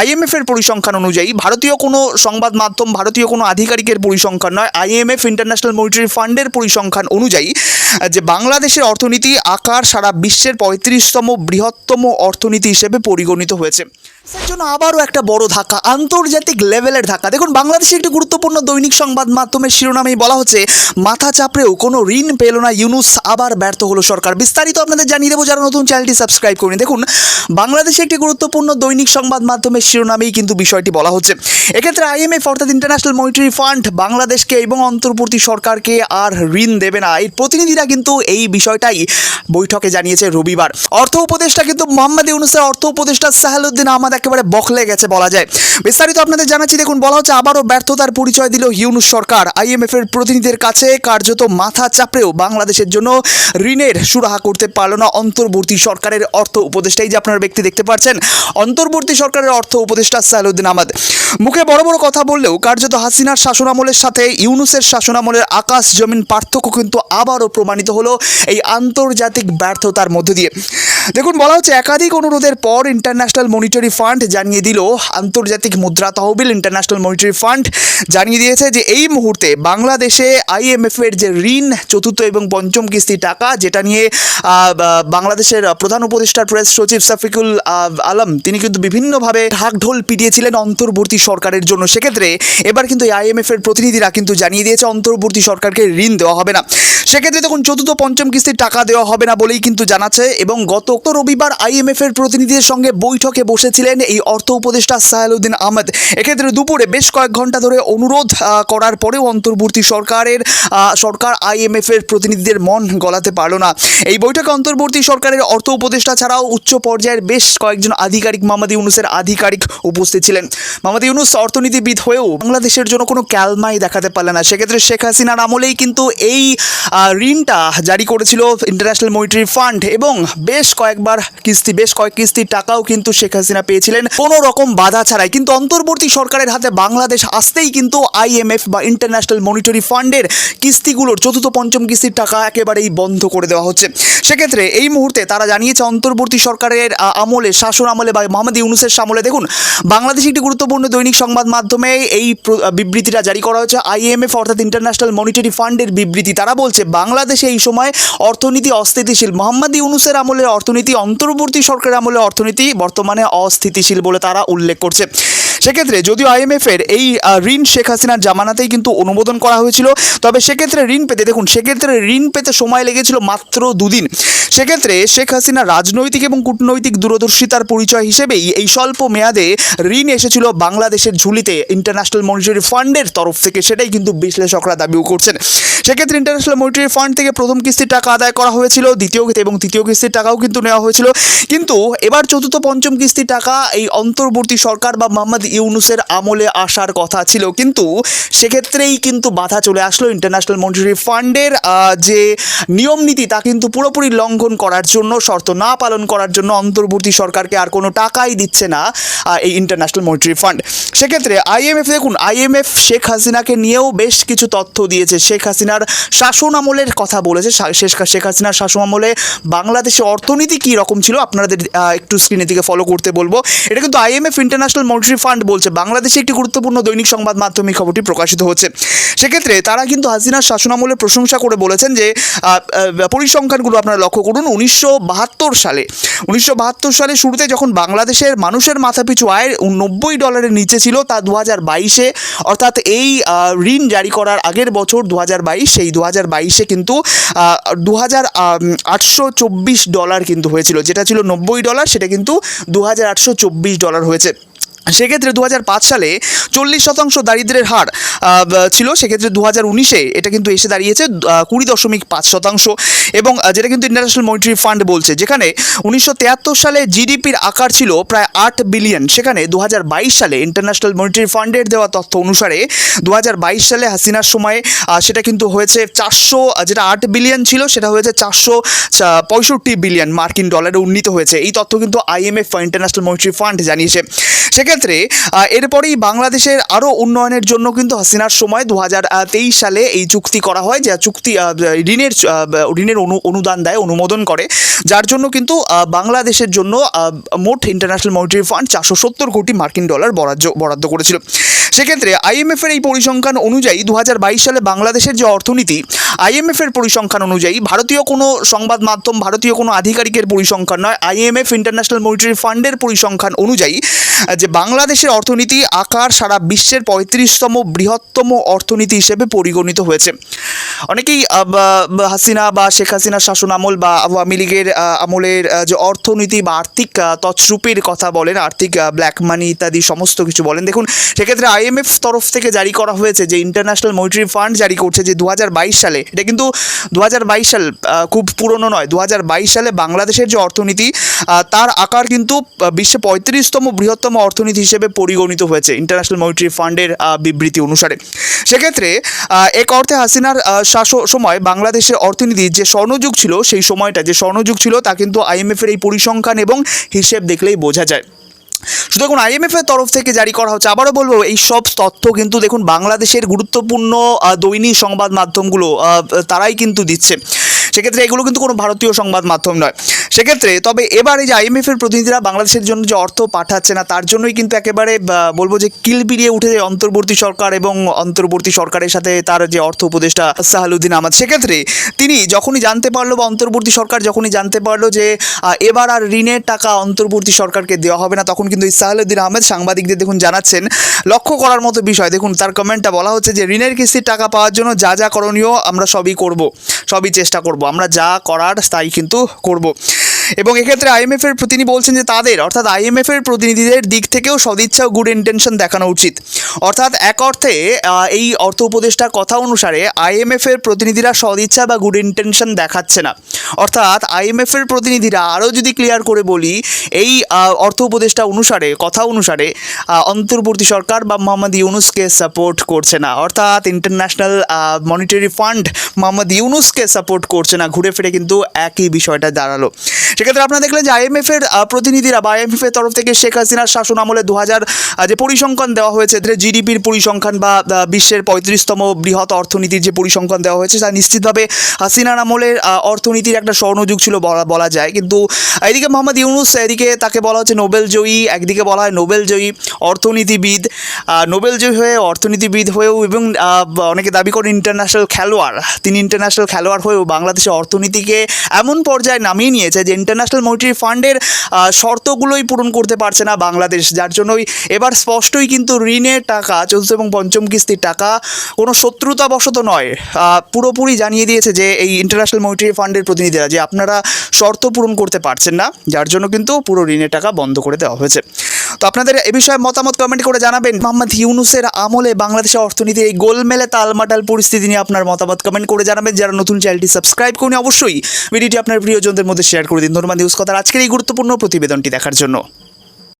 IMF এর পরিসংখ্যান অনুযায়ী ভারতীয় কোনো সংবাদ মাধ্যম, ভারতীয় কোনো আধিকারিকের পরিসংখ্যান নয়। আইএমএফ ইন্টারন্যাশনাল মনিটারি ফান্ডের পরিসংখ্যান অনুযায়ী, যে বাংলাদেশের অর্থনীতি আকার সারা বিশ্বের পঁয়ত্রিশতম বৃহত্তম অর্থনীতি হিসেবে পরিগণিত হয়েছে। তার জন্য আবারও একটা বড় ধাক্কা, আন্তর্জাতিক লেভেলের ধাক্কা। দেখুন, বাংলাদেশে একটি গুরুত্বপূর্ণ দৈনিক সংবাদ মাধ্যমের শিরোনামেই বলা হচ্ছে, মাথা চাপড়েও কোনো ঋণ পেল না ইউনুস, আবার ব্যর্থ হলো সরকার। বিস্তারিত আপনাদের জানিয়ে দেবো, যারা নতুন চ্যানেলটি সাবস্ক্রাইব করেন দেখুন, বাংলাদেশে একটি গুরুত্বপূর্ণ দৈনিক সংবাদ মাধ্যমের শিরোনামেই কিন্তু বিষয়টি বলা হচ্ছে। এক্ষেত্রে আইএমএফ অর্থাৎ ইন্টারন্যাশনাল মনিটারি ফান্ড বাংলাদেশকে এবং অন্তর্বর্তী সরকারকে আর ঋণ দেবে না। এর প্রতিনিধিরা কিন্তু এই বিষয়টাই বৈঠকে জানিয়েছে রবিবার। অর্থ উপদেষ্টা কিন্তু মোহাম্মদ ইউনুসের অর্থ উপদেষ্টা সাহেলুদ্দিন আহমদ একেবারে বখলে গেছে বলা যায়। বিস্তারিত আপনাদের জানাচ্ছি, দেখুন, বলা হচ্ছে আবারও ব্যর্থতার পরিচয় দিল ইউনুস সরকার। আইএমএফ এর প্রতিনিধিদের কাছে কার্যত মাথা চাপড়েও বাংলাদেশের জন্য ঋণের সুরাহা করতে পারল না অন্তর্বর্তী সরকারের অর্থ উপদেষ্টাই যে আপনার ব্যক্তি দেখতে পাচ্ছেন, অন্তর্বর্তী সরকারের অর্থ উপদেষ্টা সাহেলুদ্দিন আহমদ। মুখে বড় বড় কথা বললেও কার্যত হাসিনার শাসনামলের সাথে ইউনুসের শাসনামলের আকাশ জমিন পার্থক্য কিন্তু আবারও প্রমাণিত হলো এই আন্তর্জাতিক ব্যর্থতার মধ্য দিয়ে। দেখুন, বলা হচ্ছে একাধিক অনুরোধের পর ইন্টারন্যাশনাল মনিটারি ফান্ড জানিয়ে দিল আন্তর্জাতিক মুদ্রা তহবিল ইন্টারন্যাশনাল মনিটারি ফান্ড। জানিয়ে দিয়েছে যে এই মুহূর্তে বাংলাদেশে আইএমএফ এর যে ঋণ, চতুর্থ এবং পঞ্চম কিস্তি টাকা, যেটা নিয়ে বাংলাদেশের প্রধান উপদেষ্টার প্রেস সচিব সাফিকুল আলম, তিনি কিন্তু বিভিন্নভাবে ঢাকঢোল পিটিয়েছিলেন অন্তর্বর্তী সরকারের জন্য। সেক্ষেত্রে এবার কিন্তু আইএমএফ এর প্রতিনিধিরা কিন্তু জানিয়ে দিয়েছে, অন্তর্বর্তী সরকারকে ঋণ দেওয়া হবে না। সেক্ষেত্রে তখন চতুর্থ, পঞ্চম কিস্তির টাকা দেওয়া হবে না বলেই কিন্তু জানাচ্ছে এবং গত রবিবার আইএমএফ এর প্রতিনিধিদের সঙ্গে বৈঠকে বসেছিলেন এই অর্থ উপদেষ্টা সাহেলুদ্দিন আহমেদ। এক্ষেত্রে দুপুরে বেশ কয়েক ঘণ্টা ধরে অনুরোধ করার পরেও অন্তর্বর্তী সরকারের সরকার আইএমএফ এর প্রতিনিধিদের মন গলাতে পারল না। এই বৈঠকে অন্তর্বর্তী সরকারের অর্থ উপদেষ্টা ছাড়াও উচ্চ পর্যায়ের বেশ কয়েকজন আধিকারিক মোহাম্মদ ইউনুসের আধিকারিক উপস্থিত ছিলেন। মোহাম্মদ ইউনুস অর্থনীতিবিদ হয়েও বাংলাদেশের জন্য কোনো ক্যালমাই দেখাতে পারলেন না। সেক্ষেত্রে শেখ হাসিনার আমলেই কিন্তু এই ঋণটা জারি করেছিল ইন্টারন্যাশনাল মনিটারি ফান্ড এবং বেশ কয়েকবার কিস্তি, বেশ কয়েক কিস্তির টাকাও কিন্তু শেখ হাসিনা পেয়েছিলেন কোনো রকম বাধা ছাড়াই। কিন্তু অন্তর্বর্তী সরকারের হাতে বাংলাদেশ আসতেই কিন্তু আইএমএফ বা ইন্টারন্যাশনাল মনিটরি ফান্ডের কিস্তিগুলোর চতুর্থ পঞ্চম কিস্তির টাকা একেবারেই বন্ধ করে দেওয়া হচ্ছে। সেক্ষেত্রে এই মুহূর্তে তারা জানিয়েছে, অন্তর্বর্তী সরকারের আমলে, শাসন আমলে বা মোহাম্মদ ইউনুসের আমলে দেখুন, বাংলাদেশ একটি গুরুত্বপূর্ণ দৈনিক সংবাদ মাধ্যমে এই বিবৃতিটা জারি করা হয়েছে। আইএমএফ অর্থাৎ ইন্টারন্যাশনাল মনিটারি ফান্ডের বিবৃতি। তারা বলছে, বাংলাদেশে এই সময় অর্থনীতি অস্থিতিশীল। মোহাম্মদ ইউনুসের আমলে অর্থনীতি, অন্তর্বর্তী সরকারের আমলে অর্থনীতি বর্তমানে অস্থিতিশীল বলে তারা উল্লেখ করছে। সেক্ষেত্রে যদিও আইএমএফ এর এই ঋণ শেখ হাসিনার জামানাতেই কিন্তু অনুমোদন করা হয়েছিল, তবে সেক্ষেত্রে ঋণ পেতে, দেখুন, সেক্ষেত্রে ঋণ পেতে সময় লেগেছিল মাত্র দুদিন। সেক্ষেত্রে শেখ হাসিনা রাজনৈতিক এবং কূটনৈতিক দূরদর্শিতার পরিচয় হিসেবেই এই স্বল্প মেয়াদে ঋণ এসেছিল বাংলাদেশের ঝুলিতে ইন্টারন্যাশনাল মনিটারি ফান্ডের তরফ থেকে, সেটাই কিন্তু বিশ্লেষকরা দাবিও করছেন। সেক্ষেত্রে ইন্টারন্যাশনাল মনিটারি ফান্ড থেকে প্রথম কিস্তির টাকা আদায় করা হয়েছিল, দ্বিতীয় এবং তৃতীয় কিস্তির টাকাও কিন্তু নেওয়া হয়েছিল। কিন্তু এবার চতুর্থ পঞ্চম কিস্তির টাকা এই অন্তর্বর্তী সরকার বা মোহাম্মদ ইউনুসের আমলে আসার কথা ছিল। কিন্তু সেক্ষেত্রেই কিন্তু বাধা চলে আসলো ইন্টারন্যাশনাল মনিটারি ফান্ডের যে নিয়ম নীতি তা কিন্তু পুরোপুরি লঙ্ঘন করার জন্য, শর্ত না পালন করার জন্য অন্তর্বর্তী সরকারকে আর কোনো টাকাই দিচ্ছে না এই ইন্টারন্যাশনাল মনিটারি ফান্ড সেক্ষেত্রে আইএমএফ দেখুন আইএমএফ শেখ হাসিনাকে নিয়েও বেশ কিছু তথ্য দিয়েছে। শেখ হাসিনার শাসন আমলের কথা বলেছে শা- শেখ হাসিনার শাসন আমলে বাংলাদেশের অর্থনীতি কী রকম ছিল আপনাদের একটু স্ক্রিনের দিকে ফলো করতে বলব। এটা কিন্তু আইএমএফ ইন্টারন্যাশনাল মনিটারি ফান্ড বলছে, বাংলাদেশে একটি গুরুত্বপূর্ণ দৈনিক সংবাদ মাধ্যমে খবরটি প্রকাশিত হচ্ছে। সেক্ষেত্রে তারা কিন্তু হাসিনার শাসনামলের প্রশংসা করে বলেছেন যে পরিসংখ্যানগুলো আপনারা লক্ষ্য করুন, উনিশশো বাহাত্তর সালে, উনিশশো বাহাত্তর সালে শুরুতে যখন বাংলাদেশের মানুষের মাথাপিছু আয় নব্বই ডলারের নিচে ছিল তা দু হাজার বাইশে, অর্থাৎ এই ঋণ জারি করার আগের বছর দু হাজার বাইশ সেই দু হাজার বাইশে কিন্তু দু হাজার আটশো চব্বিশ ডলার কিন্তু হয়েছিল। যেটা ছিল নব্বই ডলার, সেটা কিন্তু দু হাজার আটশো চব্বিশ ডলার হয়েছে। সেক্ষেত্রে দু হাজার পাঁচ সালে চল্লিশ শতাংশ দারিদ্রের হার ছিল। সেক্ষেত্রে দু হাজার উনিশে এটা কিন্তু এসে দাঁড়িয়েছে কুড়ি দশমিক পাঁচ শতাংশ। এবং যেটা কিন্তু ইন্টারন্যাশনাল মনিটারি ফান্ড বলছে, যেখানে উনিশশো সালে জিডিপির আকার ছিল প্রায় আট বিলিয়ন। সেখানে দু হাজার বাইশ সালে ইন্টারন্যাশনাল মনিটারি ফান্ডের দেওয়া তথ্য অনুসারে দু হাজার বাইশ সালে হাসিনার সময়ে সেটা কিন্তু হয়েছে চারশো যেটা আট বিলিয়ন ছিল, সেটা হয়েছে চারশো পঁয়ষট্টি বিলিয়ন মার্কিন ডলারে উন্নীত হয়েছে। এই তথ্য কিন্তু আইএমএফ ইন্টারন্যাশনাল মনিটারি ফান্ড জানিয়েছে। সেক্ষেত্রে এরপরেই বাংলাদেশের আরও উন্নয়নের জন্য কিন্তু হাসিনার সময় দু সালে এই চুক্তি করা হয়, যা চুক্তি ঋণের ঋণের অনু, অনুদান দেয়, অনুমোদন করে। যার জন্য কিন্তু বাংলাদেশের জন্য মোট ইন্টারন্যাশনাল মনিটারি ফান্ড চারশো সত্তর কোটি মার্কিন ডলার বরাদ্দ বরাদ্দ করেছিল। সেক্ষেত্রে আইএমএফের এই পরিসংখ্যান অনুযায়ী দু হাজার বাইশ সালে বাংলাদেশের যে অর্থনীতি আইএমএফের পরিসংখ্যান অনুযায়ী ভারতীয় কোনো সংবাদ মাধ্যম, ভারতীয় কোনো আধিকারিকের পরিসংখ্যান নয় আইএমএফ ইন্টারন্যাশনাল মনিটারি ফান্ডের পরিসংখ্যান অনুযায়ী যে বাংলাদেশের অর্থনীতি আকার সারা বিশ্বের পঁয়ত্রিশতম বৃহত্তম অর্থনীতি হিসেবে পরিগণিত হয়েছে। অনেকেই হাসিনা বা শেখ হাসিনার শাসন আমল বা আওয়ামী লীগের আমলের যে অর্থনীতি বা আর্থিক তছরূপের কথা বলেন, আর্থিক ব্ল্যাক মানি ইত্যাদি সমস্ত কিছু বলেন। দেখুন, সেক্ষেত্রে আইএমএফ তরফ থেকে জারি করা হয়েছে যে ইন্টারন্যাশনাল মনিটারি ফান্ড জারি করছে যে দু হাজার বাইশ সালে। এটা কিন্তু দু হাজার বাইশ সাল খুব পুরনো নয়। দু সালে বাংলাদেশের যে অর্থনীতি তার আকার কিন্তু বিশ্বে পঁয়ত্রিশতম বৃহত্তম অর্থনীতি হিসেবে পরিগণিত হয়েছে ইন্টারন্যাশনাল মনিটারি ফান্ডের বিবৃতি অনুসারে। সেক্ষেত্রে এক অর্থে হাসিনার সময় বাংলাদেশের অর্থনীতির যে স্বর্ণযুগ ছিল, সেই সময়টা যে স্বর্ণযুগ ছিল, তা কিন্তু আইএমএফের এই পরিসংখ্যান এবং হিসেব দেখলেই বোঝা যায়। শুধু দেখুন আইএমএফ এর তরফ থেকে জারি করা হচ্ছে, আবারও বলব, এই সব তথ্য কিন্তু দেখুন বাংলাদেশের গুরুত্বপূর্ণ দৈনিক সংবাদ মাধ্যমগুলো তারাই কিন্তু দিচ্ছে। সেক্ষেত্রে এগুলো কিন্তু কোনো ভারতীয় সংবাদ মাধ্যম নয়। সেক্ষেত্রে তবে এবার এই যে আইএমএফ এর প্রতিনিধিরা বাংলাদেশের জন্য যে অর্থ পাঠাচ্ছে না, তার জন্যই কিন্তু একেবারে বলব যে কিলবিরিয়ে উঠে যায় অন্তর্বর্তী সরকার এবং অন্তর্বর্তী সরকারের সাথে তার যে অর্থ উপদেষ্টা সাহালুদ্দিন আহমদ। সেক্ষেত্রে তিনি যখনই জানতে পারল বা অন্তর্বর্তী সরকার যখনই জানতে পারল যে এবার আর ঋণের টাকা অন্তর্বর্তী সরকারকে দেওয়া হবে না, তখন কিন্তু ইসাহালুদ্দিন আহমেদ সাংবাদিকদের দেখুন জানাচ্ছেন, লক্ষ্য করার মতো বিষয়। দেখুন, তার কমেন্টটা বলা হচ্ছে যে, ঋণের কিস্তির টাকা পাওয়ার জন্য যা যা করণীয় আমরা সবই করব, সবই চেষ্টা করব, আমরা যা করার তাই কিন্তু করব। এবং এক্ষেত্রে আইএমএফ এর তিনি বলছেন যে তাদের, অর্থাৎ আইএমএফ এর প্রতিনিধিদের দিক থেকেও সদিচ্ছা ও গুড ইন্টেনশন দেখানো উচিত। অর্থাৎ এক অর্থে এই অর্থ উপদেষ্টার কথা অনুসারে আইএমএফ এর প্রতিনিধিরা সদিচ্ছা বা গুড ইন্টেনশন দেখাচ্ছে না। অর্থাৎ আইএমএফ এর প্রতিনিধিরা আরও যদি ক্লিয়ার করে বলি, এই অর্থ উপদেষ্টা অনুসারে, কথা অনুসারে অন্তর্বর্তী সরকার বা মোহাম্মদ ইউনুসকে সাপোর্ট করছে না। অর্থাৎ ইন্টারন্যাশনাল মনিটারি ফান্ড মোহাম্মদ ইউনুসকে সাপোর্ট করছে না। ঘুরে ফিরে কিন্তু একই বিষয়টা দাঁড়াল। সেক্ষেত্রে আপনারা দেখলেন যে আইএমএফ এর প্রতিনিধিরা বা আইএমএফ এর তরফ থেকে শেখ হাসিনার শাসন আমলে দু হাজার যে পরিসংখ্যান দেওয়া হয়েছে জিডিপির পরিসংখ্যান বা বিশ্বের পঁয়ত্রিশতম বৃহৎ অর্থনীতির যে পরিসংখ্যান দেওয়া হয়েছে, তা নিশ্চিতভাবে হাসিনার আমলের অর্থনীতির একটা স্বর্ণযুগ ছিল বলা বলা যায়। কিন্তু এদিকে মোহাম্মদ ইউনুস, এদিকে তাকে বলা হচ্ছে নোবেল জয়ী, একদিকে বলা হয় নোবেল জয়ী অর্থনীতিবিদ। নোবেল জয়ী হয়ে অর্থনীতিবিদ হয়েও এবং অনেকে দাবি করেন ইন্টারন্যাশনাল খেলোয়াড়। তিনি ইন্টারন্যাশনাল খেলোয়াড় হয়েও বাংলাদেশের অর্থনীতিকে এমন পর্যায়ে নামিয়ে নিয়েছে যে ইন্টারন্যাশনাল মনিটারি ফান্ডের শর্তগুলোই পূরণ করতে পারছে না বাংলাদেশ, যার জন্যই এবার স্পষ্টই কিন্তু ঋণের টাকা, চতুর্থ এবং পঞ্চম কিস্তির টাকা কোনো শত্রুতাবশত নয়। পুরোপুরি জানিয়ে দিয়েছে যে এই ইন্টারন্যাশনাল মনিটারি ফান্ডের প্রতিনিধিরা যে আপনারা শর্ত পূরণ করতে পারছেন না, যার জন্য কিন্তু পুরো ঋণের টাকা বন্ধ করে দেওয়া হয়েছে। তো আপনাদের এ বিষয়ে মতামত কমেন্ট করে জানাবেন। মোহাম্মদ ইউনুসের আমলে বাংলাদেশের অর্থনীতির এই গোলমেলে তালমাটাল পরিস্থিতি নিয়ে আপনার মতামত কমেন্ট করে জানাবেন। যারা নতুন চ্যানেলটি সাবস্ক্রাইব করুন অবশ্যই ভিডিওটি আপনার প্রিয়জনদের মধ্যে শেয়ার করে দিন। ধন্যবাদ নিউজ কথার আজকের এই গুরুত্বপূর্ণ প্রতিবেদনটি দেখার জন্য।